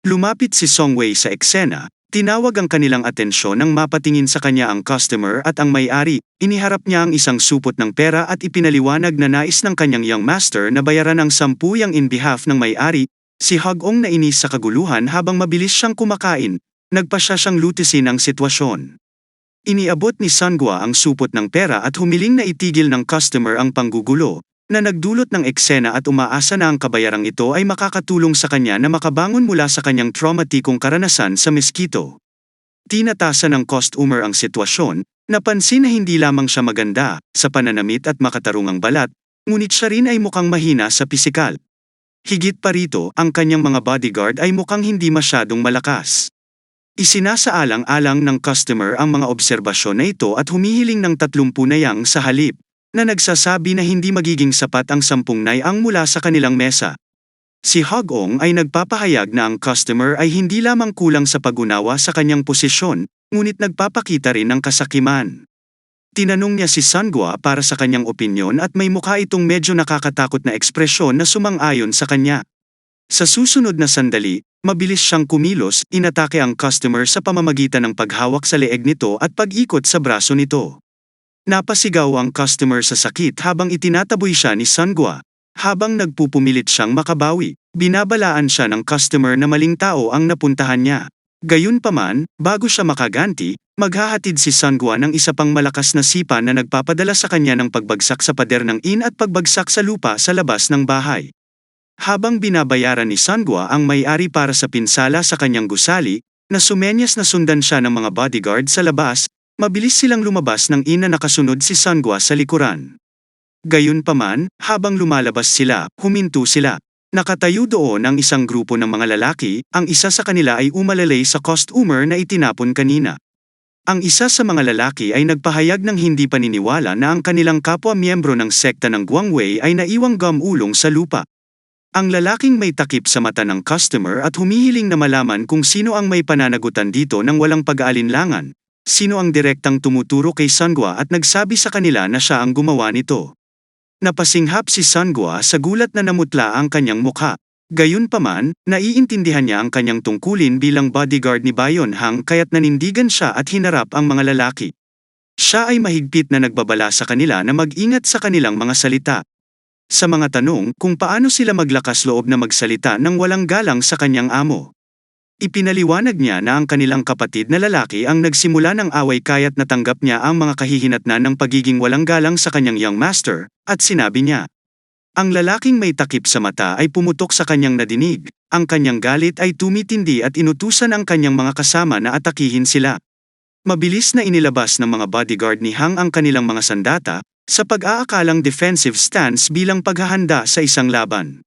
Lumapit si Songwei sa eksena, tinawag ang kanilang atensyon nang mapatingin sa kanya ang customer at ang may-ari, iniharap niya ang isang supot ng pera at ipinaliwanag na nais ng kanyang young master na bayaran ang sampu yang in behalf ng may-ari, si Hagong na inis sa kaguluhan habang mabilis siyang kumakain, nagpa siya siyang lutisin ang sitwasyon. Iniabot ni Sangwa ang supot ng pera at humiling na itigil ng customer ang panggugulo, na nagdulot ng eksena at umaasa na ang kabayarang ito ay makakatulong sa kanya na makabangon mula sa kanyang traumatikong karanasan sa meskito. Tinatasan ng customer ang sitwasyon, napansin na hindi lamang siya maganda sa pananamit at makatarungang balat, ngunit siya rin ay mukhang mahina sa pisikal. Higit pa rito, ang kanyang mga bodyguard ay mukhang hindi masyadong malakas. Isinasaalang-alang ng customer ang mga obserbasyon na ito at humihiling ng 30 na yang sa halip, na nagsasabi na hindi magiging sapat ang sampung nayang mula sa kanilang mesa. Si Hogong ay nagpapahayag na ang customer ay hindi lamang kulang sa pagunawa sa kanyang posisyon, ngunit nagpapakita rin ng kasakiman. Tinanong niya si Sangwa para sa kanyang opinyon at may mukha itong medyo nakakatakot na ekspresyon na sumang-ayon sa kanya. Sa susunod na sandali, mabilis siyang kumilos, inatake ang customer sa pamamagitan ng paghawak sa leeg nito at pag-ikot sa braso nito. Napasigaw ang customer sa sakit habang itinataboy siya ni Sangwa. Habang nagpupumilit siyang makabawi, binabalaan siya ng customer na maling tao ang napuntahan niya. Gayunpaman, bago siya makaganti, maghahatid si Sangwa ng isa pang malakas na sipa na nagpapadala sa kanya ng pagbagsak sa pader ng in at pagbagsak sa lupa sa labas ng bahay. Habang binabayaran ni Sangwa ang may-ari para sa pinsala sa kanyang gusali, na sumenyas na sundan siya ng mga bodyguard sa labas, Mabilis silang lumabas ng ina nakasunod si Sangwa sa likuran. Gayunpaman, habang lumalabas sila, huminto sila. Nakatayo doon ang isang grupo ng mga lalaki, ang isa sa kanila ay umalalay sa customer na itinapon kanina. Ang isa sa mga lalaki ay nagpahayag ng hindi paniniwala na ang kanilang kapwa miyembro ng sekta ng Guangwei ay naiwang gamulong sa lupa. Ang lalaking may takip sa mata ng customer at humihiling na malaman kung sino ang may pananagutan dito ng walang pag-aalinlangan, Sino ang direktang tumuturo kay Sangwa at nagsabi sa kanila na siya ang gumawa nito? Napasinghap si Sangwa sa gulat na namutla ang kanyang mukha. Gayunpaman, naiintindihan niya ang kanyang tungkulin bilang bodyguard ni Bayon Hang kaya't nanindigan siya at hinarap ang mga lalaki. Siya ay mahigpit na nagbabala sa kanila na mag-ingat sa kanilang mga salita. Sa mga tanong kung paano sila maglakas loob na magsalita nang walang galang sa kanyang amo. Ipinaliwanag niya na ang kanilang kapatid na lalaki ang nagsimula ng away kaya't natanggap niya ang mga kahihinatnan ng pagiging walang galang sa kanyang young master, at sinabi niya. Ang lalaking may takip sa mata ay pumutok sa kanyang nadinig, ang kanyang galit ay tumitindi at inutusan ang kanyang mga kasama na atakihin sila. Mabilis na inilabas ng mga bodyguard ni Hang ang kanilang mga sandata, sa pag-aakalang defensive stance bilang paghahanda sa isang laban.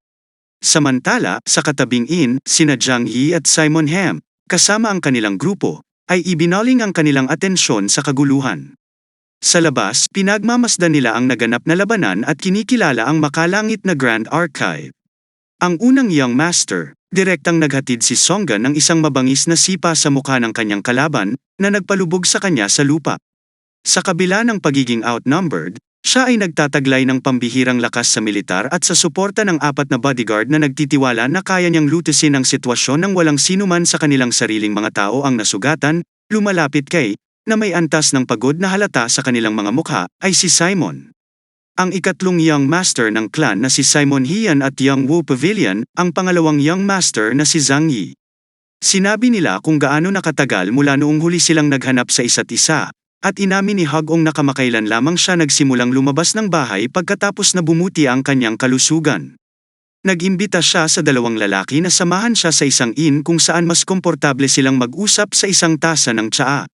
Samantala, sa katabing in, sina Zhang Yi at Simon Ham, kasama ang kanilang grupo, ay ibinaling ang kanilang atensyon sa kaguluhan. Sa labas, pinagmamasdan nila ang naganap na labanan at kinikilala ang makalangit na Grand Archive. Ang unang Young Master, direktang naghatid si Songga ng isang mabangis na sipa sa mukha ng kanyang kalaban, na nagpalubog sa kanya sa lupa. Sa kabila ng pagiging outnumbered, siya ay nagtataglay ng pambihirang lakas sa militar at sa suporta ng apat na bodyguard na nagtitiwala na kaya niyang lutusin ang sitwasyon ng walang sinuman sa kanilang sariling mga tao ang nasugatan, lumalapit kay, na may antas ng pagod na halata sa kanilang mga mukha, ay si Simon. Ang ikatlong young master ng clan na si Simon Hian at Young Wu Pavilion, ang pangalawang young master na si Zhang Yi. Sinabi nila kung gaano nakatagal mula noong huli silang naghanap sa isa't isa, at inamin ni Hagong na kamakailan lamang siya nagsimulang lumabas ng bahay pagkatapos na bumuti ang kanyang kalusugan. Nagimbita siya sa dalawang lalaki na samahan siya sa isang inn kung saan mas komportable silang mag-usap sa isang tasa ng tsaa.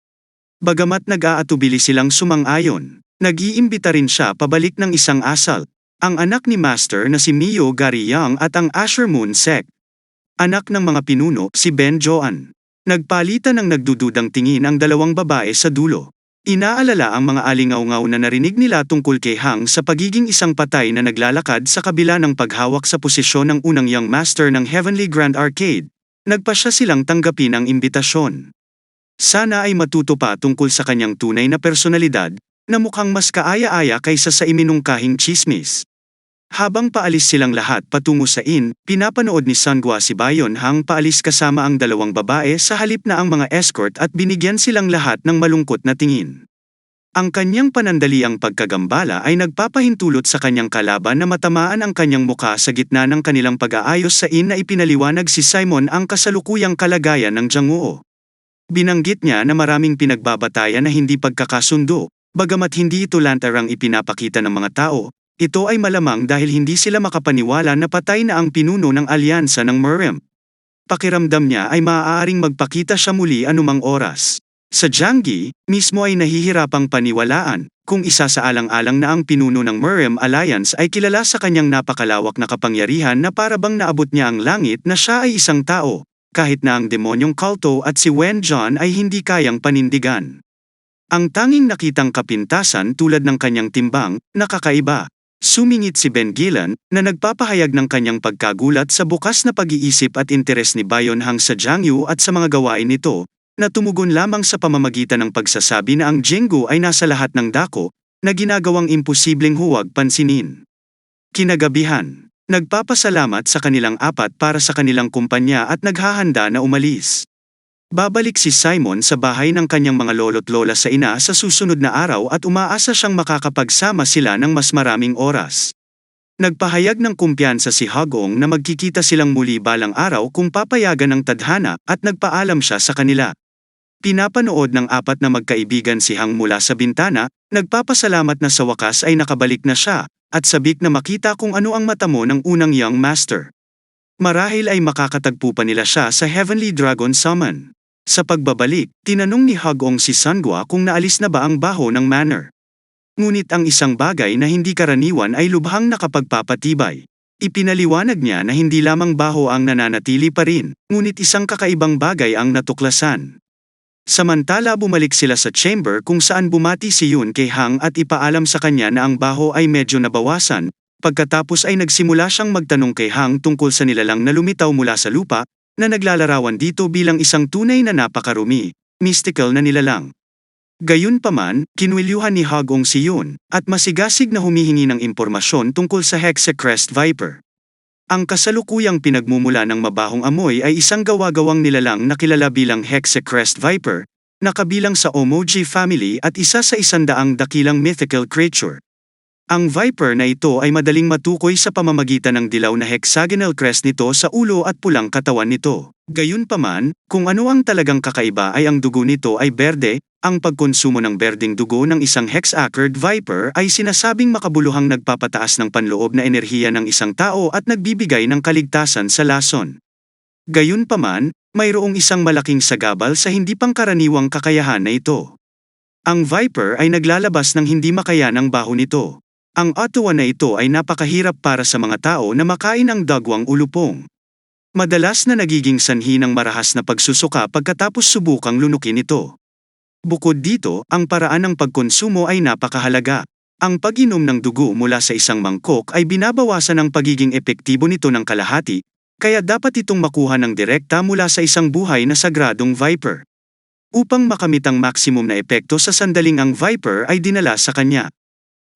Bagamat nag-aatubili silang sumang-ayon, nag-iimbita rin siya pabalik ng isang asal, ang anak ni Master na si Mio Gary Young at ang Asher Moon Sek. Anak ng mga pinuno, si Ben Joan. Nagpalitan ng nagdududang tingin ang dalawang babae sa dulo. Inaalala ang mga alingaw-ngaw na narinig nila tungkol kay Hang sa pagiging isang patay na naglalakad sa kabila ng paghawak sa posisyon ng unang young master ng Heavenly Grand Arcade. Nagpa siya silang tanggapin ang imbitasyon. Sana ay matuto pa tungkol sa kanyang tunay na personalidad, na mukhang mas kaaya-aya kaysa sa iminungkahing chismis. Habang paalis silang lahat patungo sa inn, pinapanood ni Sangwa si Bayon hang paalis kasama ang dalawang babae sa halip na ang mga escort at binigyan silang lahat ng malungkot na tingin. Ang kanyang panandaliang pagkagambala ay nagpapahintulot sa kanyang kalaban na matamaan ang kanyang muka sa gitna ng kanilang pag-aayos sa inn na ipinaliwanag si Simon ang kasalukuyang kalagayan ng Janguo. Binanggit niya na maraming pinagbabatayan na hindi pagkakasundo, bagamat hindi ito lantarang ipinapakita ng mga tao, ito ay malamang dahil hindi sila makapaniwala na patay na ang pinuno ng alyansa ng Murrem. Pakiramdam niya ay maaaring magpakita siya muli anumang oras. Sa Jianggi, mismo ay nahihirapang paniwalaan, kung isa sa alang-alang na ang pinuno ng Murrem Alliance ay kilala sa kanyang napakalawak na kapangyarihan na parabang naabot niya ang langit na siya ay isang tao, kahit na ang demonyong Kalto at si Wen John ay hindi kayang panindigan. Ang tanging nakitang kapintasan tulad ng kanyang timbang, nakakaiba. Sumingit si Ben Gillan, na nagpapahayag ng kanyang pagkagulat sa bukas na pag-iisip at interes ni Bayon Hang sa Jiangyu at sa mga gawain nito, na tumugon lamang sa pamamagitan ng pagsasabi na ang Jinggu ay nasa lahat ng dako, na ginagawang imposibleng huwag pansinin. Kinagabihan, nagpapasalamat sa kanilang apat para sa kanilang kumpanya at naghahanda na umalis. Babalik si Simon sa bahay ng kanyang mga lolo't lola sa ina sa susunod na araw at umaasa siyang makakapagsama sila ng mas maraming oras. Nagpahayag ng kumpiyansa si Hagong na magkikita silang muli balang araw kung papayagan ng tadhana at nagpaalam siya sa kanila. Pinapanood ng apat na magkaibigan si Hang mula sa bintana, nagpapasalamat na sa wakas ay nakabalik na siya, at sabik na makita kung ano ang mata mo ng unang young master. Marahil ay makakatagpo pa nila siya sa Heavenly Dragon Summon. Sa pagbabalik, tinanong ni Hagong si Sangwa kung naalis na ba ang baho ng manor. Ngunit ang isang bagay na hindi karaniwan ay lubhang nakapagpapatibay. Ipinaliwanag niya na hindi lamang baho ang nananatili pa rin, ngunit isang kakaibang bagay ang natuklasan. Samantala bumalik sila sa chamber kung saan bumati si Yun kay Hang at ipaalam sa kanya na ang baho ay medyo nabawasan, pagkatapos ay nagsimula siyang magtanong kay Hang tungkol sa nilalang na lumitaw mula sa lupa, na naglalarawan dito bilang isang tunay na napakarumi, mystical na nilalang. Gayunpaman, kinwilyuhan ni Hagong si Yun, at masigasig na humihingi ng impormasyon tungkol sa Hexacrest Viper. Ang kasalukuyang pinagmumula ng mabahong amoy ay isang gawa-gawang nilalang na kilala bilang Hexacrest Viper, na kabilang sa Omoji family at isa sa isandaang dakilang mythical creature. Ang Viper na ito ay madaling matukoy sa pamamagitan ng dilaw na hexagonal crest nito sa ulo at pulang katawan nito. Gayunpaman, kung ano ang talagang kakaiba ay ang dugo nito ay berde, ang pagkonsumo ng berdeng dugo ng isang hexacred viper ay sinasabing makabuluhang nagpapataas ng panloob na enerhiya ng isang tao at nagbibigay ng kaligtasan sa lason. Gayunpaman, mayroong isang malaking sagabal sa hindi pangkaraniwang kakayahan na ito. Ang viper ay naglalabas ng hindi makayanang baho nito. Ang atuwa na ito ay napakahirap para sa mga tao na makain ang dagwang ulupong. Madalas na nagiging sanhi ng marahas na pagsusuka pagkatapos subukang lunukin ito. Bukod dito, ang paraan ng pagkonsumo ay napakahalaga. Ang pag-inom ng dugo mula sa isang mangkok ay binabawasan ang pagiging epektibo nito ng kalahati, kaya dapat itong makuha ng direkta mula sa isang buhay na sagradong viper. Upang makamit ang maximum na epekto sa sandaling ang viper ay dinala sa kanya.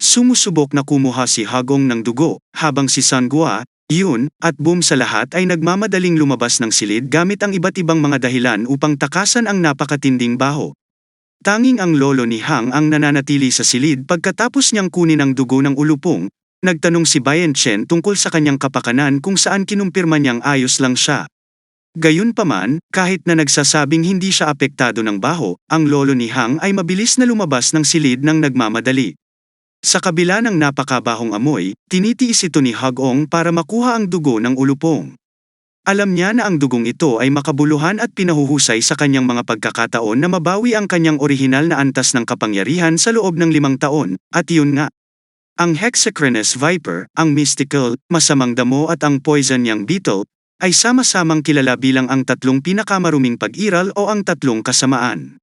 Sumusubok na kumuha si Hagong ng dugo, habang si Sangua, Yun, at Boom sa lahat ay nagmamadaling lumabas ng silid gamit ang iba't ibang mga dahilan upang takasan ang napakatinding baho. Tanging ang lolo ni Hang ang nananatili sa silid pagkatapos niyang kunin ang dugo ng ulupong, nagtanong si Bayan Chen tungkol sa kanyang kapakanan kung saan kinumpirma niyang ayos lang siya. Gayunpaman, kahit na nagsasabing hindi siya apektado ng baho, ang lolo ni Hang ay mabilis na lumabas ng silid ng nagmamadali. Sa kabila ng napakabahong amoy, tinitiis ito ni Hagong para makuha ang dugo ng ulupong. Alam niya na ang dugong ito ay makabuluhan at pinahuhusay sa kanyang mga pagkakataon na mabawi ang kanyang orihinal na antas ng kapangyarihan sa loob ng limang taon, at yun nga. Ang Hexacrinus Viper, ang Mystical, Masamang Damo at ang Poison Young Beetle, ay sama-samang kilala bilang ang tatlong pinakamaruming pag-iral o ang tatlong kasamaan.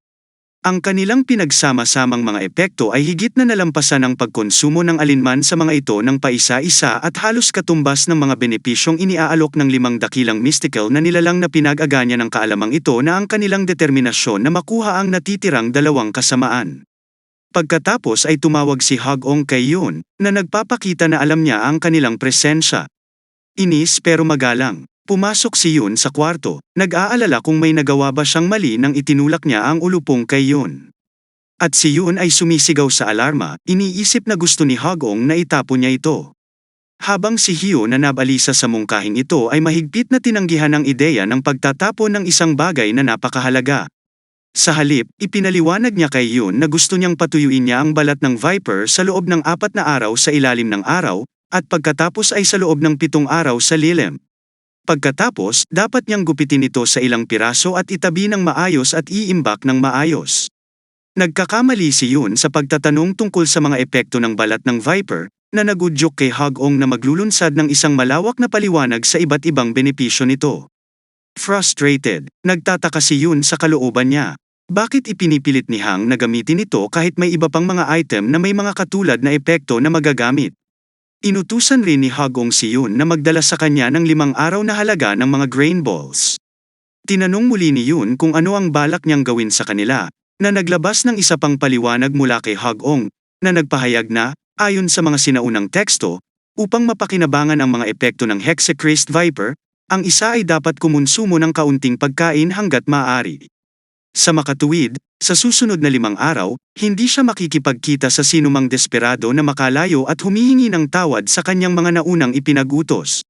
Ang kanilang pinagsama-samang mga epekto ay higit na nalampasan ang pagkonsumo ng alinman sa mga ito ng paisa-isa at halos katumbas ng mga benepisyong iniaalok ng limang dakilang mystical na nilalang na pinag-aganya ng kaalamang ito na ang kanilang determinasyon na makuha ang natitirang dalawang kasamaan. Pagkatapos ay tumawag si Hagong kay Yun, na nagpapakita na alam niya ang kanilang presensya. Inis pero magalang. Pumasok si Yun sa kwarto, nag-aalala kung may nagawa ba siyang mali nang itinulak niya ang ulupong kay Yun. At si Yun ay sumisigaw sa alarma, iniisip na gusto ni Hagong na itapon niya ito. Habang si Hyo na nabalisa sa mungkahing ito ay mahigpit na tinanggihan ang ideya ng pagtatapon ng isang bagay na napakahalaga. Sa halip, ipinaliwanag niya kay Yun na gusto niyang patuyuin niya ang balat ng Viper sa loob ng apat na araw sa ilalim ng araw, at pagkatapos ay sa loob ng pitong araw sa lilim. Pagkatapos, dapat niyang gupitin ito sa ilang piraso at itabi ng maayos at iimbak ng maayos. Nagkakamali si Yun sa pagtatanong tungkol sa mga epekto ng balat ng Viper, na nagudyok kay Hagong na maglulunsad ng isang malawak na paliwanag sa iba't ibang benepisyo nito. Frustrated, nagtataka si Yun sa kalooban niya. Bakit ipinipilit ni Hang na gamitin ito kahit may iba pang mga item na may mga katulad na epekto na magagamit? Inutusan rin ni Hagong si Yun na magdala sa kanya ng limang araw na halaga ng mga grain balls. Tinanong muli ni Yun kung ano ang balak niyang gawin sa kanila, na naglabas ng isa pang paliwanag mula kay Hagong, na nagpahayag na, ayon sa mga sinaunang teksto, upang mapakinabangan ang mga epekto ng Hexachrist Viper, ang isa ay dapat kumonsumo ng kaunting pagkain hanggat maaari. Sa makatuwid, sa susunod na limang araw, hindi siya makikipagkita sa sinumang desperado na makalayo at humihingi ng tawad sa kanyang mga naunang ipinagutos.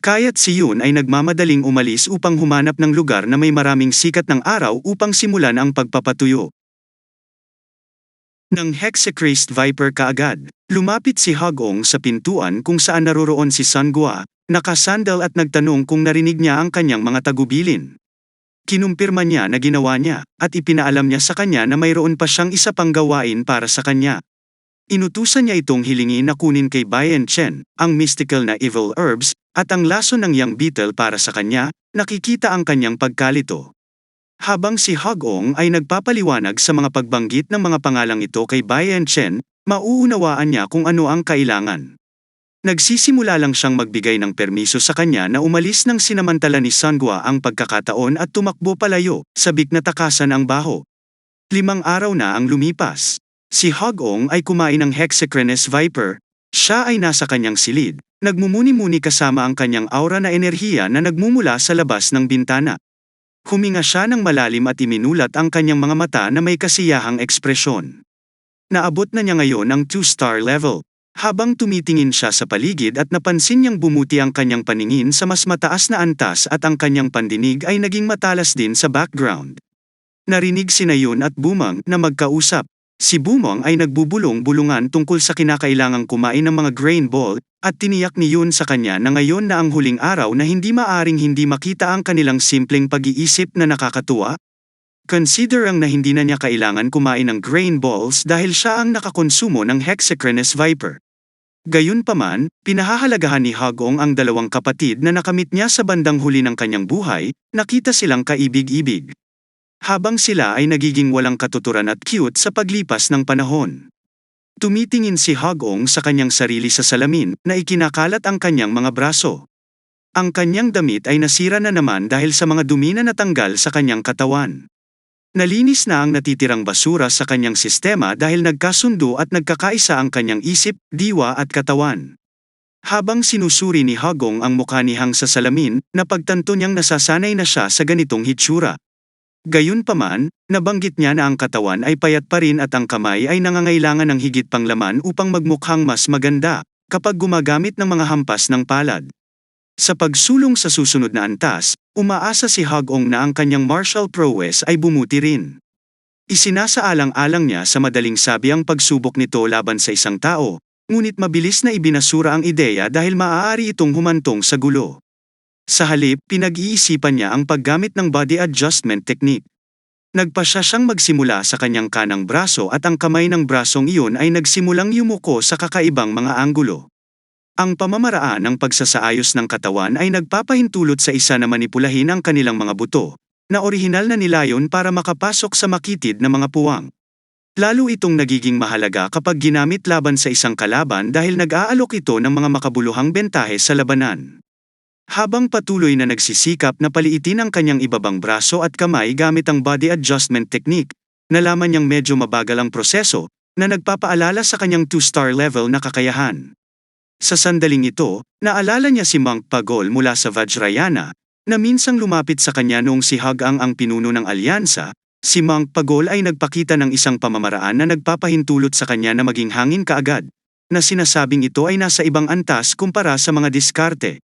Kaya't si Yun ay nagmamadaling umalis upang humanap ng lugar na may maraming sikat ng araw upang simulan ang pagpapatuyo. Nang Hexachrist Viper kaagad, lumapit si Hagong sa pintuan kung saan naroroon si Sangua, nakasandal at nagtanong kung narinig niya ang kanyang mga tagubilin. Kinumpirma niya na ginawa niya, at ipinaalam niya sa kanya na mayroon pa siyang isa pang gawain para sa kanya. Inutusan niya itong hilingin na kunin kay Bayan Chen, ang mystical na evil herbs, at ang laso ng Young Beetle para sa kanya, nakikita ang kanyang pagkalito. Habang si Hagong ay nagpapaliwanag sa mga pagbanggit ng mga pangalang ito kay Bayan Chen, mauunawaan niya kung ano ang kailangan. Nagsisimula lang siyang magbigay ng permiso sa kanya na umalis ng sinamantala ni Sangwa ang pagkakataon at tumakbo palayo, sabik na takasan ang baho. Limang araw na ang lumipas. Si Hogong ay kumain ng Hexacrenes Viper. Siya ay nasa kanyang silid, nagmumuni-muni kasama ang kanyang aura na enerhiya na nagmumula sa labas ng bintana. Huminga siya ng malalim at iminulat ang kanyang mga mata na may kasiyahang ekspresyon. Naabot na niya ngayon ang 2-star level. Habang tumitingin siya sa paligid at napansin niyang bumuti ang kanyang paningin sa mas mataas na antas at ang kanyang pandinig ay naging matalas din sa background. Narinig si Nayon at Bumang na magkausap. Si Bumang ay nagbubulong-bulungan tungkol sa kinakailangang kumain ng mga grain ball, at tiniyak ni Yun sa kanya na ngayon na ang huling araw na hindi maaring hindi makita ang kanilang simpleng pag-iisip na nakakatuwa. Consider ang na hindi na niya kailangan kumain ng grain balls dahil siya ang nakakonsumo ng Hexacrenes Viper. Gayunpaman, pinahahalagahan ni Hagong ang dalawang kapatid na nakamit niya sa bandang huli ng kanyang buhay, nakita silang kaibig-ibig. Habang sila ay nagiging walang katuturan at cute sa paglipas ng panahon. Tumitingin si Hagong sa kanyang sarili sa salamin na ikinakalat ang kanyang mga braso. Ang kanyang damit ay nasira na naman dahil sa mga dumi na natanggal sa kanyang katawan. Nalinis na ang natitirang basura sa kanyang sistema dahil nagkasundo at nagkakaisa ang kanyang isip, diwa at katawan. Habang sinusuri ni Hagong ang mukha ni Hang sa salamin, napagtanto niyang nasasanay na siya sa ganitong hitsura. Gayunpaman, nabanggit niya na ang katawan ay payat pa rin at ang kamay ay nangangailangan ng higit pang laman upang magmukhang mas maganda, kapag gumagamit ng mga hampas ng palad. Sa pagsulong sa susunod na antas, umaasa si Hagong na ang kanyang martial prowess ay bumuti rin. Isinasaalang-alang niya sa madaling sabi ang pagsubok nito laban sa isang tao, ngunit mabilis na ibinasura ang ideya dahil maaari itong humantong sa gulo. Sa halip, pinag-iisipan niya ang paggamit ng body adjustment technique. Nagpasya siyang magsimula sa kanyang kanang braso at ang kamay ng brasong iyon ay nagsimulang yumuko sa kakaibang mga anggulo. Ang pamamaraan ng pagsasaayos ng katawan ay nagpapahintulot sa isa na manipulahin ang kanilang mga buto, na orihinal na nilayon para makapasok sa makitid na mga puwang. Lalo itong nagiging mahalaga kapag ginamit laban sa isang kalaban dahil nag-aalok ito ng mga makabuluhang bentahe sa labanan. Habang patuloy na nagsisikap na paliitin ang kanyang ibabang braso at kamay gamit ang body adjustment technique, nalaman niyang medyo mabagal ang proseso, na nagpapaalala sa kanyang 2-star level na kakayahan. Sa sandaling ito, naalala niya si Monk Pagol mula sa Vajrayana, na minsang lumapit sa kanya noong si Hagang ang pinuno ng alyansa, si Monk Pagol ay nagpakita ng isang pamamaraan na nagpapahintulot sa kanya na maging hangin kaagad, na sinasabing ito ay nasa ibang antas kumpara sa mga diskarte.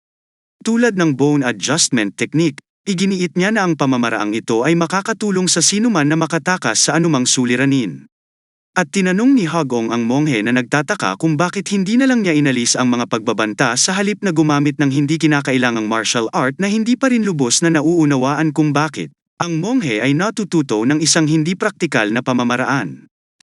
Tulad ng bone adjustment technique, iginiit niya na ang pamamaraang ito ay makakatulong sa sinuman na makatakas sa anumang suliranin. At tinanong ni Hagong ang monghe na nagtataka kung bakit hindi na lang niya inalis ang mga pagbabanta sa halip na gumamit ng hindi kinakailangang martial art na hindi pa rin lubos na nauunawaan kung bakit. Ang monghe ay natututo ng isang hindi praktikal na pamamaraan.